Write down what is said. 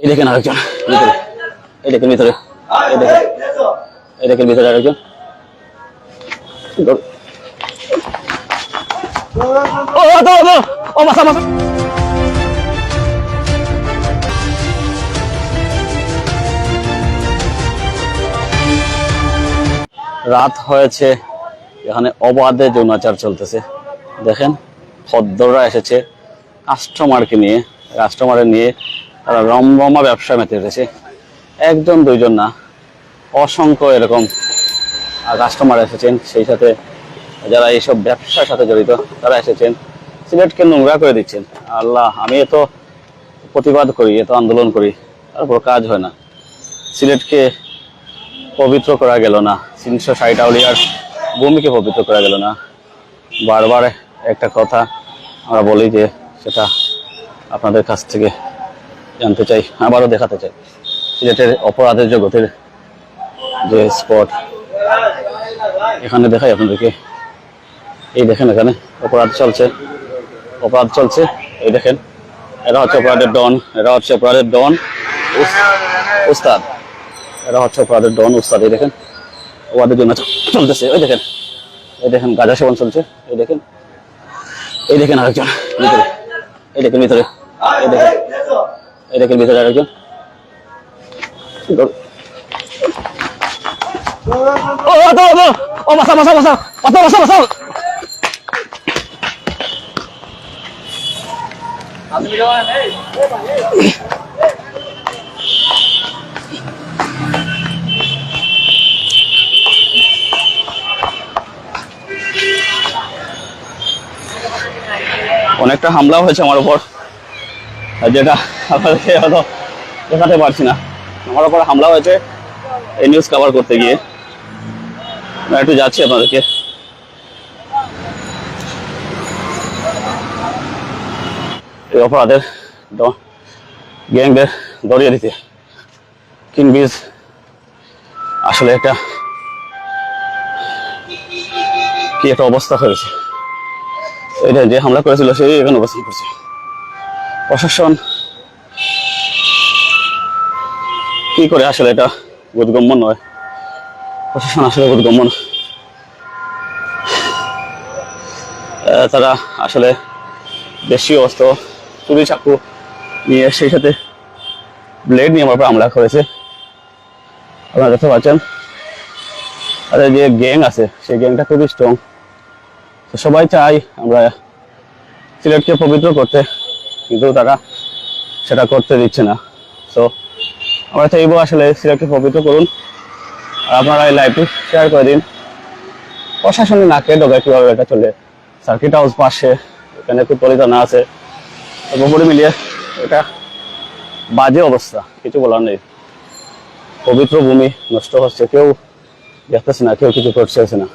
এই দেখেন আরেকজন। এই দেখেন ভিতরে। এই দেখেন। এই দেখেন ভিতরে আরেকজন। রাত হয়েছে। এখানে অবাধে যৌনাচার চলতেছে। দেখেন খদ্দররা এসেছে কাস্টমারকে নিয়ে। কাস্টমারের নিয়ে তারা রমরমা ব্যবসা মেতে উঠেছে একজন দুইজন না, অসংখ্য এরকম কাস্টমার এসেছেন। সেই সাথে যারা এইসব ব্যবসার সাথে জড়িত, তারা এসেছেন। সিলেটকে নোংরা করে দিচ্ছেন। আল্লাহ, আমি এত প্রতিবাদ করি, এত আন্দোলন করি তারপর কাজ হয় না। সিলেটকে পবিত্র করা গেল না। তিনশো ষাট আউলিয়ার ভূমিকে পবিত্র করা গেল না। বারবার একটা কথা আমরা বলি যে, সেটা আপনাদের কাছ থেকে জানতে চাই, আবারও দেখাতে চাই। সিলেটের অপরাধের জগতের যে স্পট, এখানে দেখাই আপনাদেরকে। এই দেখেন এখানে অপরাধ চলছে। অপরাধ চলছে, এই দেখেন। এরা হচ্ছে অপরাধের ডন, এরা হচ্ছে অপরাধের ডন উস- উস্তাদ। এরা হচ্ছে অপরাধের ডন উস্তাদ, এই দেখেন। অপরাধের জন্য চলতেছে ওই দেখেন। এই দেখেন, গাঁজা সেবন চলছে, এই দেখেন। এই দেখেন আরেকজন, ভিতরে। এই দেখেন, ভিতরে। এই দেখেন। দেখেন ভিতরে আরেকজন ও ও অনেকটা হামলাও হয়েছে আমার উপর। যেটা আপনাদেরকে হয়তো দেখাতে পারছি না। আমার উপর হামলা হয়েছে এই নিউজ কভার করতে গিয়ে। একটু যাচ্ছি আপনাদেরকে। অপরাধের গ্যাংদের দরিয়ে দিতে কিংবিজ আসলে একটা কি একটা অবস্থা হয়েছে। এটা যে হামলা করেছিল সেই এখানে অবস্থান করছে। প্রশাসন। কি করে আসলে এটা? বোধগম্য নয়। প্রশাসন আসলে বোধগম্য না। আহ, তারা আসলে দেশীয় অস্ত্র চুরি চাকু নিয়ে সেই সাথে ব্লেড নিয়ে আমার হামলা করেছে। আপনারা দেখতে পাচ্ছেন? তাদের যে গ্যাং আছে সেই গ্যাংটা খুবই স্ট্রং সবাই চাই আমরা সিলেটকে পবিত্র করতে। কিন্তু তারা সেটা করতে দিচ্ছে না। তো আমরা চাইব আসলে সিলেটকে পবিত্র করুন। আর আপনারা এই লাইভটি শেয়ার করে দিন। প্রশাসনের নাকে ডোগায় কীভাবে এটা চলে? সার্কিট হাউস পাশে, এখানে খুব পরিচালনা আছে। সর্বোপরি মিলিয়ে এটা বাজে অবস্থা, কিছু বলার নেই। পবিত্র ভূমি নষ্ট হচ্ছে, কেউ দেখতেছে না, কেউ কিছু করছে না।